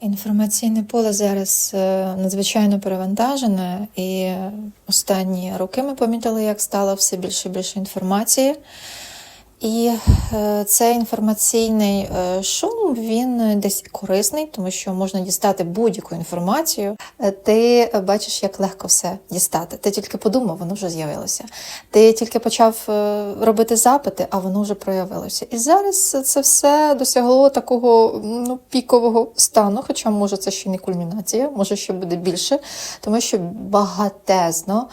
Інформаційне поле зараз е, надзвичайно перевантажене, і останні роки ми помітили, як стало все більше і більше інформації. І е, цей інформаційний е, шум він десь корисний, тому що можна дістати будь-яку інформацію. Е, Ти бачиш, як легко все дістати. Ти тільки подумав, воно вже з'явилося. Ти тільки почав робити запити, а воно вже проявилося. І зараз це все досягло такого ну, пікового стану, хоча може це ще не кульмінація, може ще буде більше, тому що багатезно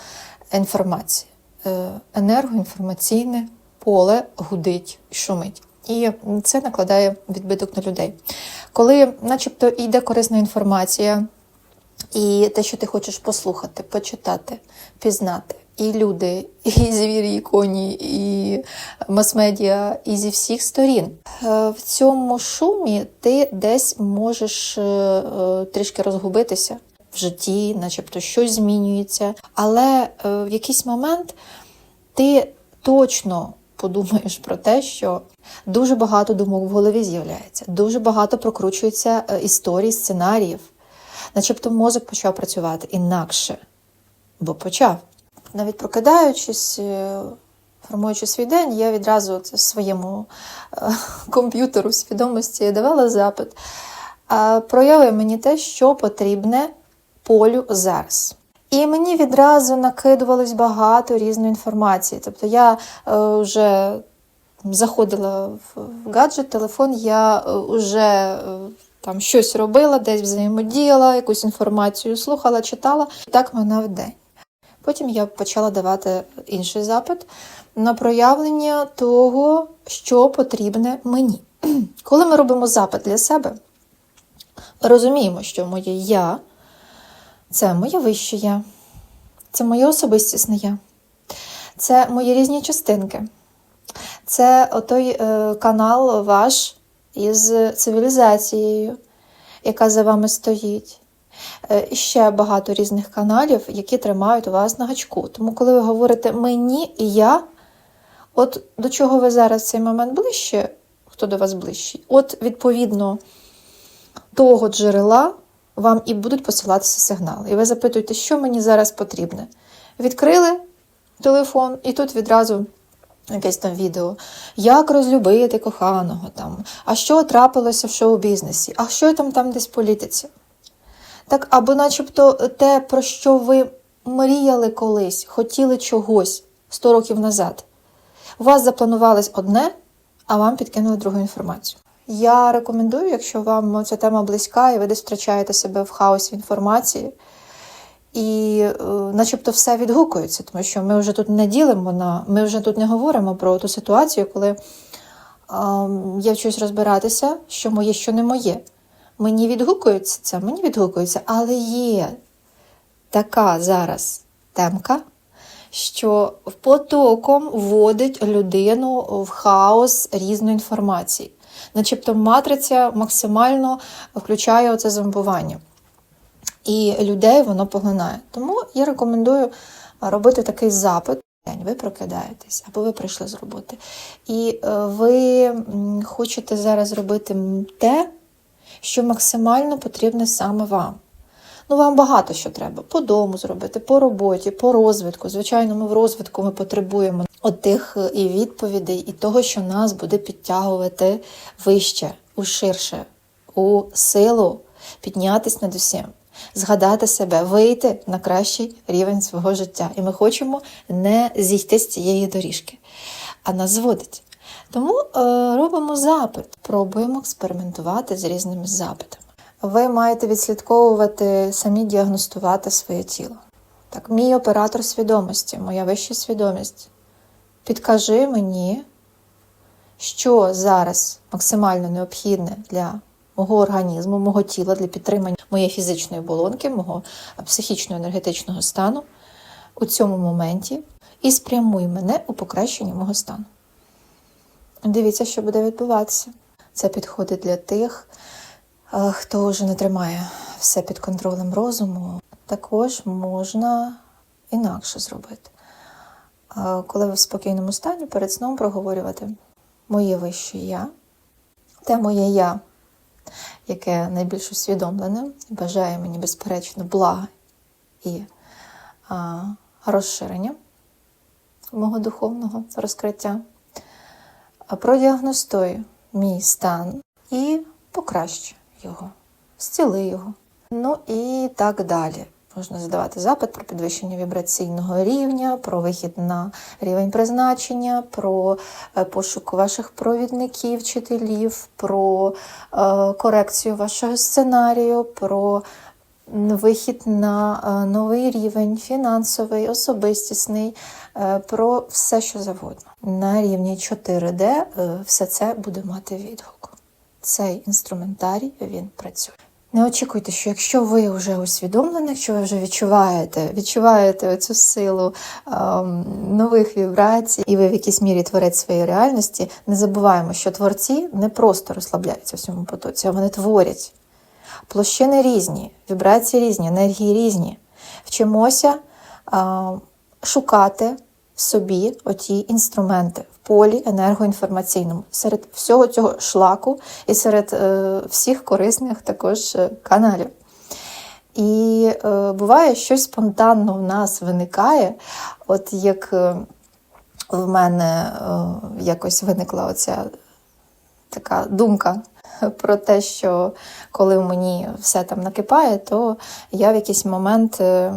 інформації, Е, енергоінформаційне поле гудить шумить. І це накладає відбиток на людей. Коли, начебто, йде корисна інформація, і те, що ти хочеш послухати, почитати, пізнати, і люди, і звірі, і коні, і мас-медіа, і зі всіх сторін. Е, В цьому шумі ти десь можеш е, трішки розгубитися в житті, начебто щось змінюється, але е, в якийсь момент ти точно подумаєш про те, що дуже багато думок в голові з'являється, дуже багато прокручується е, історій, сценаріїв. Начебто мозок почав працювати інакше, бо почав. Навіть прокидаючись, е, формуючи свій день, я відразу своєму е, комп'ютеру свідомості давала запит. Прояви мені те, що потрібне полю зараз. І мені відразу накидувалось багато різної інформації. Тобто я е, вже заходила в в гаджет, телефон, я е, вже е, там щось робила, десь взаємодіяла, якусь інформацію слухала, читала. І так минав день. Потім я почала давати інший запит на проявлення того, що потрібне мені. Коли ми робимо запит для себе, розуміємо, що моє я це моє вище я, це моє особистісне я, це мої різні частинки, це отой е, канал ваш із цивілізацією, яка за вами стоїть. Е, І ще багато різних каналів, які тримають вас на гачку. Тому, коли ви говорите мені і я, от до чого ви зараз в цей момент ближче, хто до вас ближчий, от відповідно того джерела вам і будуть посилатися сигнали. І ви запитуєте, що мені зараз потрібне. Відкрили телефон, і тут відразу якесь там відео, як розлюбити коханого, там, а що трапилося в шоу-бізнесі, а що там там десь в політиці. Так, або начебто те, про що ви мріяли колись, хотіли чогось 100 років назад. У вас запланувалось одне, а вам підкинули другу інформацію. Я рекомендую, якщо вам ця тема близька, і ви десь втрачаєте себе в хаосі інформації, і е, начебто все відгукується, тому що ми вже тут не ділимо на ми вже тут не говоримо про ту ситуацію, коли е, я вчусь розбиратися, що моє, що не моє. Мені відгукується це, мені відгукується, але є така зараз темка, що потоком вводить людину в хаос різної інформації. Начебто матриця максимально включає оце зомбування. І людей воно поглинає. Тому я рекомендую робити такий запит. Ви прокидаєтесь, або ви прийшли з роботи. І е, ви хочете зараз робити те, що максимально потрібне саме вам. Ну, вам багато що треба по дому зробити, по роботі, по розвитку. Звичайно, ми в розвитку ми потребуємо отих е, і відповідей, і того, що нас буде підтягувати вище, у ширше, у силу, піднятись над усім, згадати себе, вийти на кращий рівень свого життя. І ми хочемо не зійти з цієї доріжки, а нас зводить. Тому е, робимо запит, пробуємо експериментувати з різними запитами. Ви маєте відслідковувати, самі діагностувати своє тіло. Так, мій оператор свідомості, моя вища свідомість. Підкажи мені, що зараз максимально необхідне для мого організму, мого тіла, для підтримання моєї фізичної оболонки, мого психічного енергетичного стану у цьому моменті, і спрямуй мене у покращення мого стану. Дивіться, що буде відбуватися. Це підходить для тих, е, хто вже не тримає все під контролем розуму. Також можна інакше зробити. Коли ви в спокійному стані перед сном проговорювати моє вище я, те моє я, яке найбільш усвідомлене бажає мені, безперечно, блага і а, розширення мого духовного розкриття. А Продіагностуй мій стан і покращу його, зціли його. Ну і так далі. Можна задавати запит про підвищення вібраційного рівня, про вихід на рівень призначення, про е, пошук ваших провідників, вчителів, про е, корекцію вашого сценарію, про вихід на е, новий рівень, фінансовий, особистісний, про все, що завгодно. На рівні 4D е, все це буде мати відгук. Цей інструментарій він працює. Не очікуйте, що якщо ви вже усвідомлені, якщо ви вже відчуваєте, відчуваєте цю силу ем, нових вібрацій, і ви в якійсь мірі творець своєї реальності, не забуваємо, що творці не просто розслабляються в цьому потоці, а вони творять. Площини різні, вібрації різні, енергії різні. Вчимося а, шукати в собі оті інструменти в полі енергоінформаційному, серед всього цього шлаку і серед е, всіх корисних також е, каналів. І е, буває, щось спонтанно в нас виникає, от як е, в мене е, якось виникла оця така думка про те, що коли мені все там накипає, то я в якийсь момент е,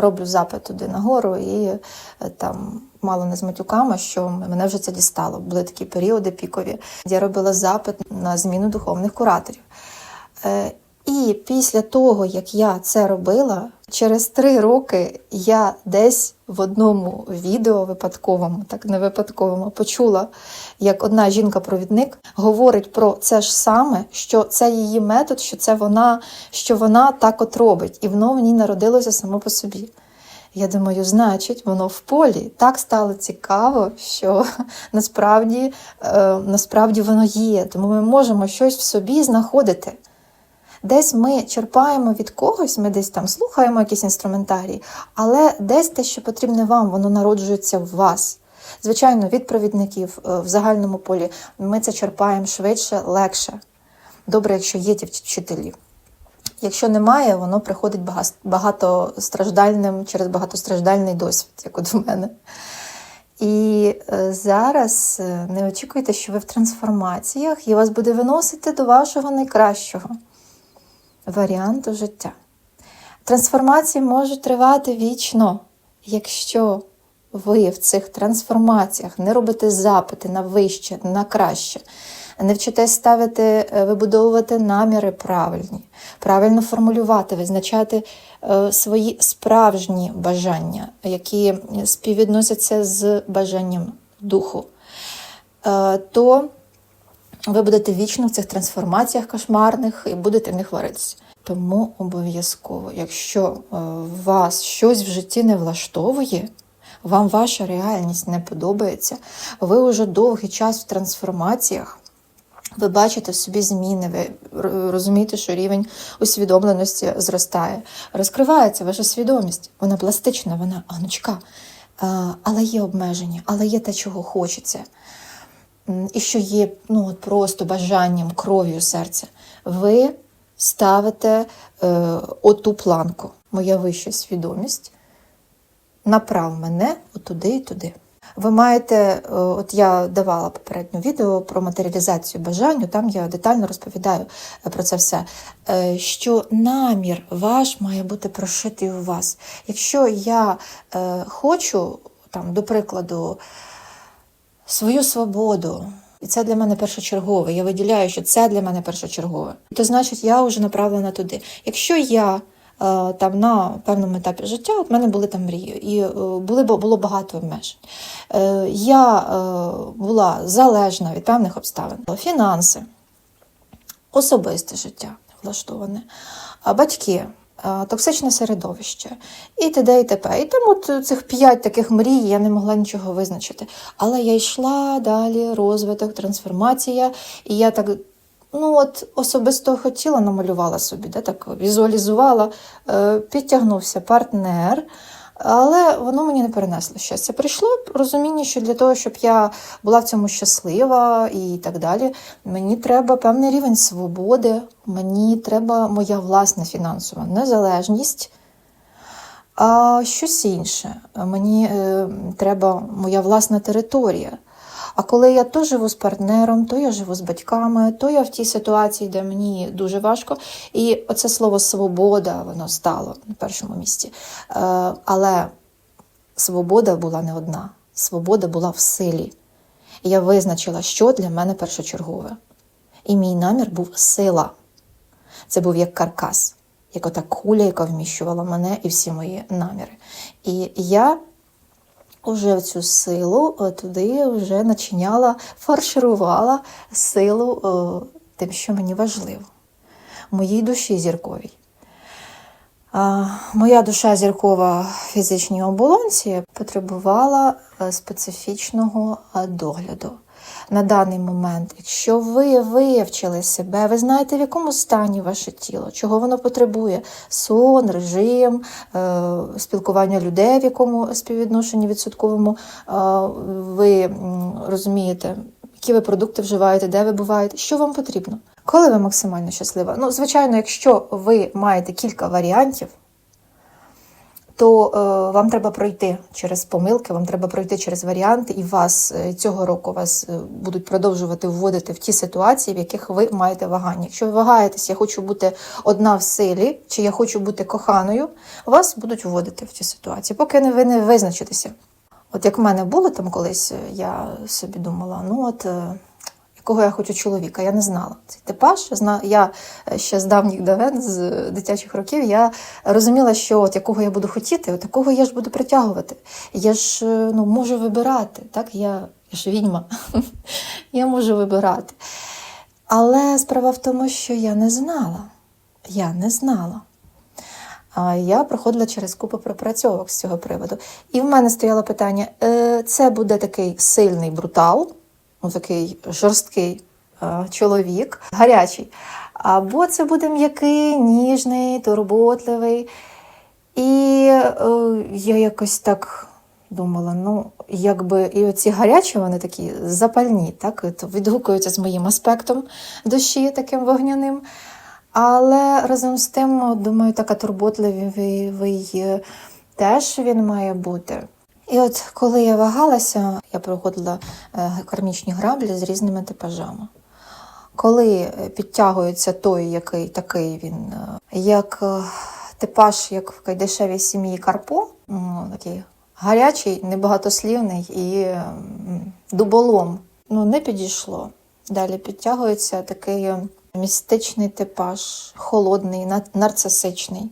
роблю запит туди нагору і е, там мало не з матюками, що мене вже це дістало. Були такі періоди пікові. Я робила запит на зміну духовних кураторів. Е, І після того, як я це робила, через три роки я десь в одному відео випадковому, так не випадковому, почула, як одна жінка-провідник говорить про це ж саме, що це її метод, що це вона, що вона так от робить, і воно ній народилося само по собі. Я думаю, значить, воно в полі так стало цікаво, що насправді, е, насправді воно є. Тому ми можемо щось в собі знаходити. Десь ми черпаємо від когось, ми десь там слухаємо якісь інструментарії, але десь те, що потрібне вам, воно народжується в вас. Звичайно, від провідників е, в загальному полі ми це черпаємо швидше, легше. Добре, якщо є ті вчителі. Якщо немає, воно приходить бага- багатостраждальним через багатостраждальний досвід, як от в мене. І е, зараз е, не очікуйте, що ви в трансформаціях і вас буде виносити до вашого найкращого варіанту життя. Трансформації можуть тривати вічно, якщо ви в цих трансформаціях не робите запити на вище, на краще, не вчитесь ставити, е, вибудовувати наміри правильні, правильно формулювати, визначати е, свої справжні бажання, які співвідносяться з бажанням духу, е, то ви будете вічно в цих трансформаціях кошмарних і будете в них варитися. Тому обов'язково, якщо е, вас щось в житті не влаштовує, вам ваша реальність не подобається, ви вже довгий час в трансформаціях, ви бачите в собі зміни, ви розумієте, що рівень усвідомленості зростає. Розкривається ваша свідомість, вона пластична, вона гнучка, але є обмеження, але є те, чого хочеться. І що є ну, просто бажанням, кров'ю серця, ви ставите е, оту планку. Моя вища свідомість направ мене отуди і туди. Ви маєте, е, от я давала попереднє відео про матеріалізацію бажань, там я детально розповідаю е, про це все. е, Що намір ваш має бути прошитий у вас. Якщо я хочу, там, до прикладу, свою свободу. І це для мене першочергове. Я виділяю, що це для мене першочергове. То значить, я вже направлена туди. Якщо я е, там на певному етапі життя, от в мене були там мрії, і е, були, було багато обмежень. Е, Я була залежна від певних обставин. Фінанси, особисте життя влаштоване, а батьки, токсичне середовище і т.д. і т.п. І там от цих п'ять таких мрій я не могла нічого визначити. Але я йшла далі, розвиток, трансформація, і я так. Ну, от особисто хотіла, намалювала собі, да, так візуалізувала, е, підтягнувся партнер, Але воно мені не перенесло щастя. Прийшло розуміння, що для того, щоб я була в цьому щаслива і так далі, мені треба певний рівень свободи, мені треба моя власна фінансова незалежність. А щось інше. Мені е, треба моя власна територія. А коли я то живу з партнером, то я живу з батьками, то я в тій ситуації, де мені дуже важко. І оце слово свобода, воно стало на першому місці. Е, але свобода була не одна. Свобода була в силі. І я визначила, що для мене першочергове. І мій намір був сила. Це був як каркас, як ота куля, яка вміщувала мене і всі мої наміри. І я уже в цю силу е, туди вже начиняла, фарширувала силу е, тим, що мені важливо, моїй душі зірковій. Моя душа зіркова в фізичній оболонці потребувала е, специфічного догляду. На даний момент, якщо ви вивчили себе, ви знаєте, в якому стані ваше тіло, чого воно потребує: сон, режим, е, спілкування людей, в якому співвідношенні відсотковому е, ви розумієте, які ви продукти вживаєте, де ви буваєте, що вам потрібно. Коли ви максимально щаслива? Ну, звичайно, якщо ви маєте кілька варіантів, то е, вам треба пройти через помилки, вам треба пройти через варіанти, і вас е, цього року вас е, будуть продовжувати вводити в ті ситуації, в яких ви маєте вагання. Якщо ви вагаєтесь, я хочу бути одна в силі, чи я хочу бути коханою, вас будуть вводити в ті ситуації, поки не ви не визначитеся. От як в мене було там колись, я собі думала, ну от. Якого я хочу чоловіка, я не знала. Цей типаж я е, ще з давніх давен, з дитячих років, я розуміла, що от якого я буду хотіти, от такого я ж буду притягувати. Я ж е, ну, можу вибирати, так? Я, я ж відьма, я можу вибирати. Але справа в тому, що я не знала. Я не знала. Я проходила через купу пропрацьовок з цього приводу. І в мене стояло питання: е, це буде такий сильний брутал, ну, такий жорсткий е, чоловік, гарячий. Або це буде м'який, ніжний, турботливий. І е, я якось так думала: ну, якби і оці гарячі, вони такі запальні, так, відгукуються з моїм аспектом душі, таким вогняним. Але разом з тим, думаю, така турботливий е, теж він має бути. І от коли я вагалася, я проходила е, кармічні граблі з різними типажами. Коли е, підтягується той, який такий він, е, як типаж, як в кайдешевій сім'ї Карпо, ну, такий гарячий, небагатослівний і дуболом, ну не підійшло. Далі підтягується такий містичний типаж, холодний, нарцисичний.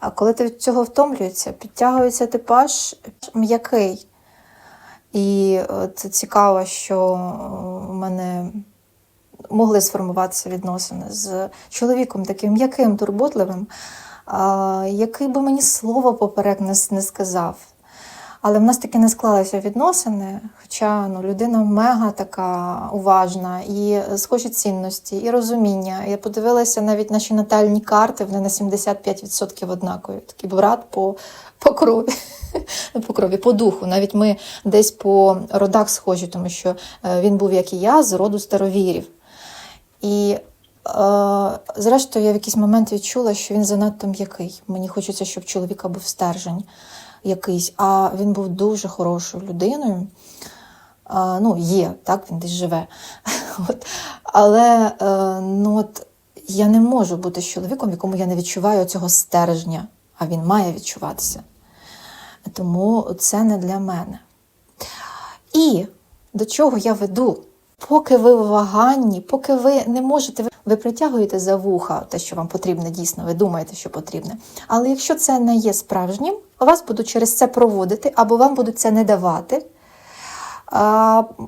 А коли ти від цього втомлюється, підтягується типаж м'який. І це цікаво, що в мене могли сформуватися відносини з чоловіком таким м'яким, турботливим, який би мені слово поперек не сказав. Але в нас таки не склалися відносини, хоча ну, людина мега така уважна, і схожі цінності, і розуміння. Я подивилася навіть наші натальні карти, вони на 75% однакові. Такий брат по, по крові. По крові, по духу. Навіть ми десь по родах схожі, тому що е, він був, як і я, з роду старовірів. І е, зрештою, я в якийсь момент відчула, що він занадто м'який. Мені хочеться, щоб чоловіка був стержень якийсь, а він був дуже хорошою людиною. А, ну, є, так, він десь живе. От. Але е, ну, от, я не можу бути з чоловіком, якому я не відчуваю цього стержня, а він має відчуватися. Тому це не для мене. І до чого я веду? Поки ви в ваганні, поки ви не можете, ви- притягуєте за вуха те, що вам потрібно дійсно, ви думаєте, що потрібне. Але якщо це не є справжнім, вас будуть через це проводити, або вам будуть це не давати.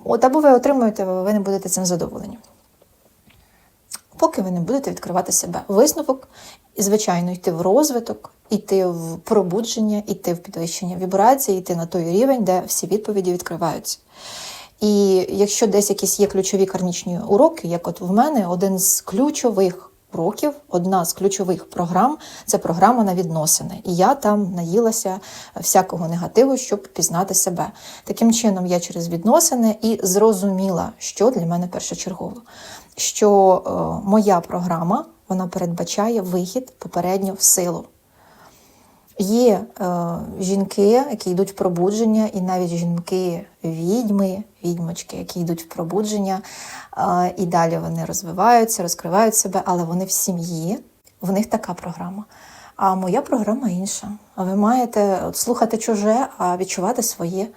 От або ви отримуєте, ви не будете цим задоволені. Поки ви не будете відкривати себе. Висновок, і, звичайно, йти в розвиток, йти в пробудження, йти в підвищення вібрації, йти на той рівень, де всі відповіді відкриваються. І якщо десь якісь є ключові кармічні уроки, як от в мене один з ключових років одна з ключових програм це програма на відносини. І я там наїлася всякого негативу, щоб пізнати себе. Таким чином, я через відносини і зрозуміла, що для мене першочергово. Що е, моя програма вона передбачає вихід попередньо в силу. Є е, жінки, які йдуть в пробудження, і навіть жінки відьми, відьмочки, які йдуть в пробудження, е, і далі вони розвиваються, розкривають себе, але вони в сім'ї, в них така програма. А моя програма інша. А ви маєте слухати чуже, а відчувати своє.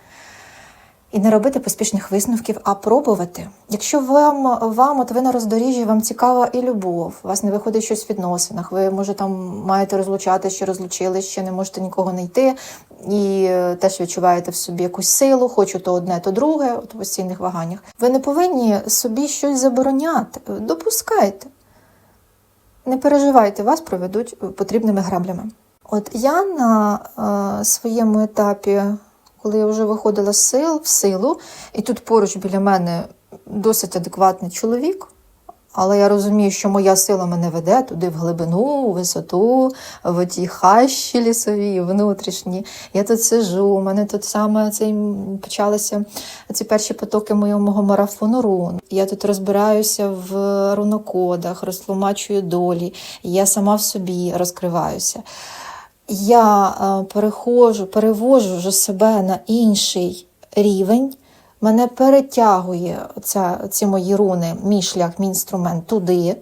І не робити поспішних висновків, а пробувати. Якщо вам, вам от ви на роздоріжжі, вам цікава і любов, у вас не виходить щось в відносинах, ви може там маєте розлучати, ще розлучили, ще не можете нікого знайти, і е, теж відчуваєте в собі якусь силу, хочу то одне, то друге, от в постійних ваганнях. Ви не повинні собі щось забороняти. Допускайте. Не переживайте, вас проведуть е, потрібними граблями. От я на е, своєму етапі коли я вже виходила з сил в силу, і тут поруч біля мене досить адекватний чоловік. Але я розумію, що моя сила мене веде туди в глибину, у висоту, в ті хащі лісові, внутрішні. Я тут сижу, у мене тут саме цей почалися ці перші потоки моєго марафону рун. Я тут розбираюся в рунокодах, розтлумачую долі, я сама в собі розкриваюся я е, переходжу, перевожу вже себе на інший рівень, мене перетягує ця, ці мої руни, мій шлях, мій інструмент туди,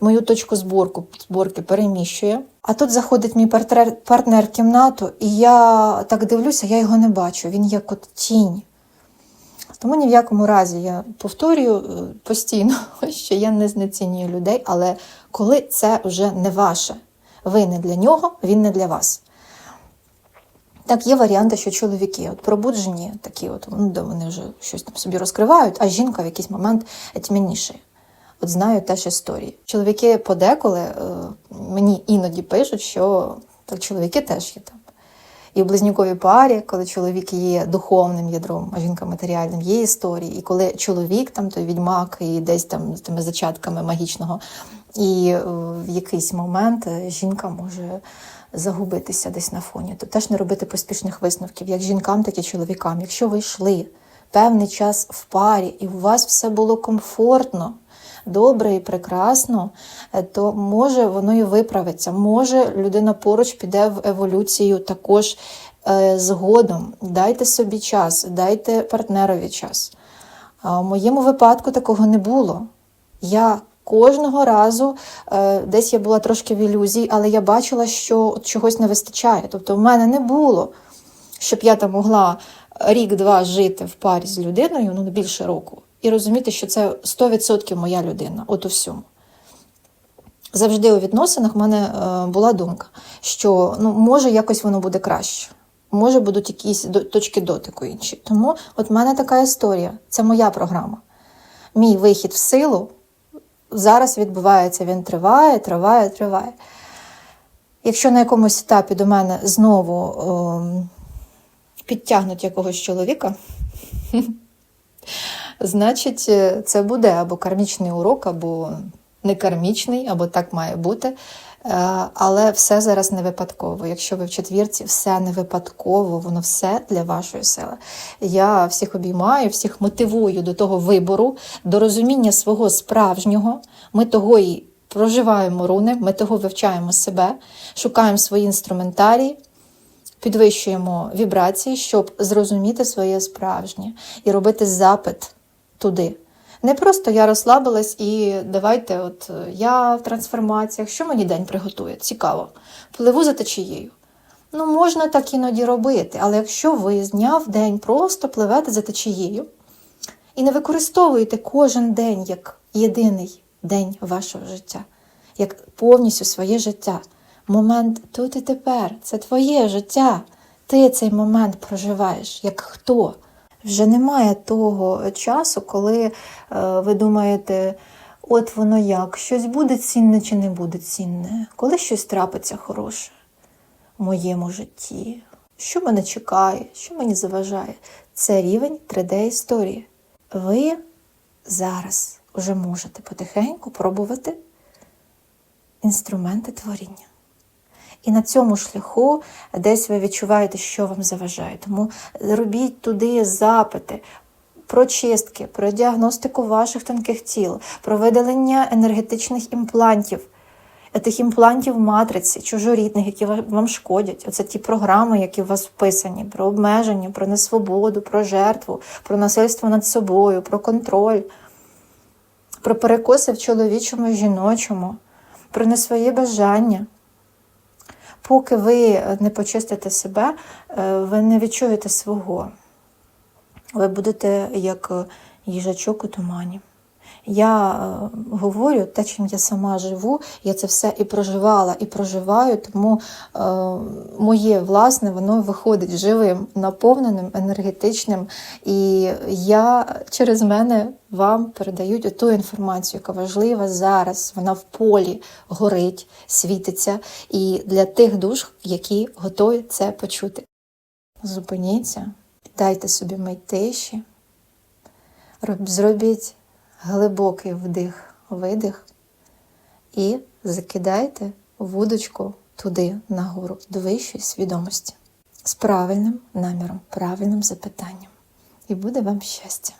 мою точку зборку, зборки переміщує. А тут заходить мій партнер, партнер в кімнату, і я так дивлюся, я його не бачу. Він як от тінь. Тому ні в якому разі я повторюю е, постійно, що я не знецінюю людей, але коли це вже не ваше. Ви не для нього, він не для вас. Так, є варіанти, що чоловіки от пробуджені, такі от, ну, де вони вже щось там собі розкривають, а жінка в якийсь момент тьмяніше. От знаю теж історії. Чоловіки подеколи е, мені іноді пишуть, що так чоловіки теж є там. І в близнюковій парі, коли чоловік є духовним ядром, а жінка матеріальним, є історії. І коли чоловік, там той відьмак, і десь там з тими зачатками магічного і е, в якийсь момент е, жінка може загубитися десь на фоні. То теж не робити поспішних висновків, як жінкам, так і чоловікам. Якщо ви йшли певний час в парі, і у вас все було комфортно, добре і прекрасно, е, то може воно і виправиться. Може людина поруч піде в еволюцію також згодом. Дайте собі час, дайте партнерові час. В моєму випадку такого не було. Я Кожного разу е, десь я була трошки в ілюзії, але я бачила, що чогось не вистачає. Тобто, в мене не було, щоб я там могла рік-два жити в парі з людиною, ну більше року, і розуміти, що це 100% моя людина, от у всьому. Завжди у відносинах в мене е, була думка, що ну, може якось воно буде краще, може будуть якісь точки дотику інші. Тому от в мене така історія, це моя програма. Мій вихід в силу зараз відбувається, він триває, триває, триває. Якщо на якомусь етапі до мене знову о, підтягнуть якогось чоловіка, значить, е, це буде або кармічний урок, або не кармічний, або так має бути. Е, але все зараз не випадково. Якщо ви в четвірці, все не випадково, воно все для вашої сили. Я всіх обіймаю, всіх мотивую до того вибору, до розуміння свого справжнього. Ми того і проживаємо руни, ми того вивчаємо себе, шукаємо свої інструментарії. Підвищуємо вібрації, щоб зрозуміти своє справжнє і робити запит туди. Не просто я розслабилась і давайте, от я в трансформаціях, що мені день приготує? Цікаво. Пливу за течією. Ну, можна так іноді робити, але якщо ви з дня в день просто пливете за течією і не використовуєте кожен день як єдиний день вашого життя, як повністю своє життя, момент тут і тепер, це твоє життя. Ти цей момент проживаєш як хто. Вже немає того часу, коли е, ви думаєте, от воно як, щось буде цінне чи не буде цінне, коли щось трапиться хороше в моєму житті, що мене чекає, що мені заважає. Це рівень 3D-історії. Ви зараз вже можете потихеньку пробувати інструменти творіння. І на цьому шляху десь ви відчуваєте, що вам заважає. Тому робіть туди запити про чистки, про діагностику ваших тонких тіл, про видалення енергетичних імплантів, тих імплантів матриці, чужорідних, які вам шкодять. Оце ті програми, які у вас вписані, про обмеження, про несвободу, про жертву, про насильство над собою, про контроль, про перекоси в чоловічому і жіночому, про не своє бажання. Поки ви не почистите себе, е, ви не відчуєте свого. Ви будете як е, їжачок у тумані. Я е, говорю те, чим я сама живу, я це все і проживала, і проживаю, тому е, моє власне воно виходить живим, наповненим, енергетичним. І я через мене вам передаю ту інформацію, яка важлива зараз. Вона в полі горить, світиться, і для тих душ, які готові це почути. Зупиніться, дайте собі мить тиші, зробіть глибокий вдих, видих і закидайте вудочку туди, нагору, до вищої свідомості з правильним наміром, правильним запитанням. І буде вам щастя.